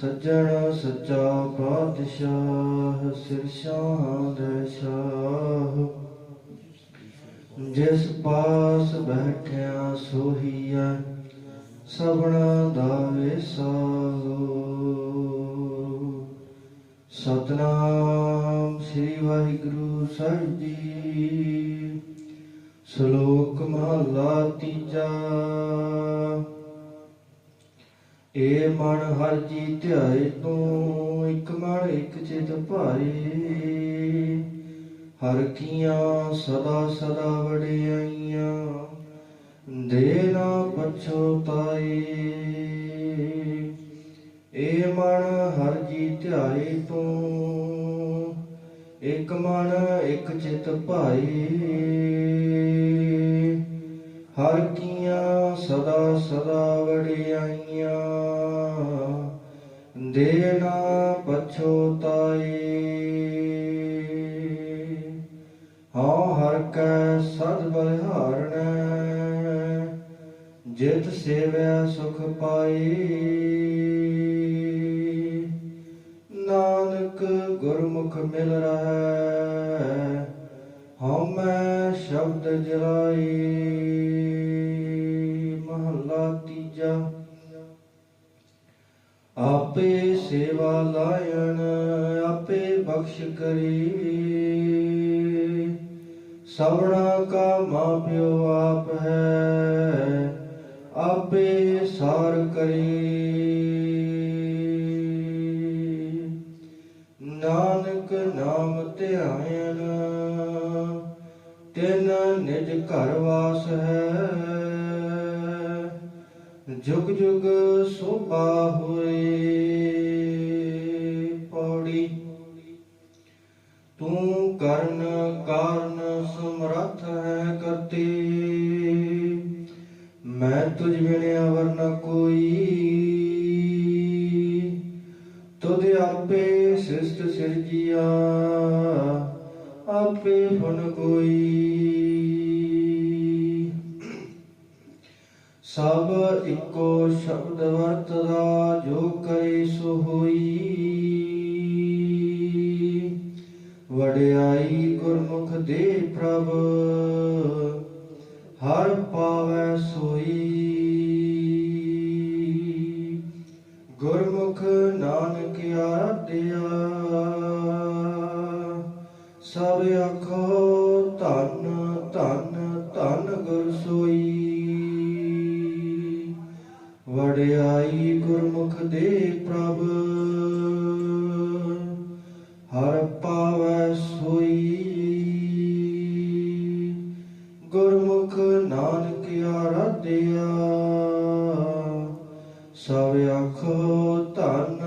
ਸੱਜਣ ਸੱਚਾ ਪਾਤਸ਼ਾਹ ਸਿਰ ਸ਼ਾਹ ਦੇ ਸ਼ਾਹ ਜਿਸ ਪਾਸ ਬੈਠਿਆ ਸੋਹੀਐ ਸਭਨਾ ਦਾ ਵਿਸਾਹੋ ਸਤਨਾਮ ਸ੍ਰੀ ਵਾਹਿਗੁਰੂ ਸਾਹਿਬ ਜੀ। ਸ਼ਲੋਕ ਮਹਲਾ ਤੀਜਾ। ਏ ਮਨ ਹਰ ਜੀ ਧਿਆਏ ਤੂੰ, ਇੱਕ ਮਨ ਇੱਕ ਚਿਤ ਭਾਏ। ਹਰ ਕੀਆਂ ਸਦਾ ਸਦਾ ਵਡਿਆਈਆਂ ਦੇ ਨਾ ਪਛੋਤਾਏ ਏ ਮਨ ਹਰ ਜੀ ਧਿਆਏ ਤੂੰ, ਇੱਕ ਮਨ ਇੱਕ ਚਿਤ ਭਾਏ। ਹਰ ਕੀਆਂ ਸਦਾ ਸਦਾ ਵਡਿਆਈਆਂ। ਦੇਣਾ ਪਛੋਤਾਈ ਪਛੋਤਾਏ ਹਉ ਹਰ ਕੈ ਸਦ ਬਲਿਹਾਰਣੈ ਜਿਤ ਸੇਵਿਆ ਸੁਖ ਪਾਈ ਨਾਨਕ ਗੁਰਮੁਖ ਮਿਲ ਰਹੈ, ਹਉ ਮੈਂ ਸ਼ਬਦ ਜਲਾਈ ਸੇਵਾ ਲਾਇਣ ਆਪੇ ਬਖਸ਼ ਕਰੀ। ਸਵਣਾ ਕਾ ਮਾਪਿਓ ਆਪ ਹੈ, ਆਪੇ ਸਾਰ ਕਰੀ। ਨਾਨਕ ਨਾਮ ਧਿਆਇਨ ਤਿਨ ਨਿਜ ਘਰ ਵਾਸ ਹੈ। ਜੁਗ ਜੁਗ ਸੋਭਾ ਹੋਏ। ਤੂੰ ਕਰਨ ਕਾਰਨ ਸਮਰੱਥ ਹੈ ਕਰਤੇ। ਮੈਂ ਤੁਝ ਬਿਨ ਅਵਰ ਨ ਕੋਈ। ਤੁਧ ਆਪੇ ਸਿਸਟ ਸਿਰਜੀਆ, ਆਪੇ ਫਨ ਕੋਈ। ਸਭ ਇੱਕੋ ਸ਼ਬਦ ਵਰਤਦਾ, ਜੋ ਗੁਰਮੁਖ ਦੇ ਪ੍ਰਭ, ਹਰ ਪਾਵੈ ਸੋਈ। ਗੁਰਮੁਖ ਨਾਨਕ ਆਰਾਧਿਆ, ਸਭ ਆਖੋ ਧੰਨ ਧੰਨ ਧੰਨ ਗੁਰ ਸੋਈ। ਵਡਿਆਈ ਗੁਰਮੁਖ ਦੇ ਪ੍ਰਭ ਨਾਨਕ ਆਰਾਧਿਆ। ਸਭ ਆਖੋ ਧੰਨ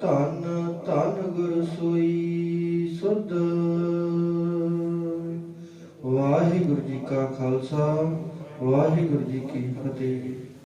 ਧੰਨ ਧੰਨ ਗੁਰ ਸੋਈ ਸੁਧ। ਵਾਹਿਗੁਰੂ ਜੀ ਕਾ ਖਾਲਸਾ, ਵਾਹਿਗੁਰੂ ਜੀ ਕੀ ਫਤਿਹ।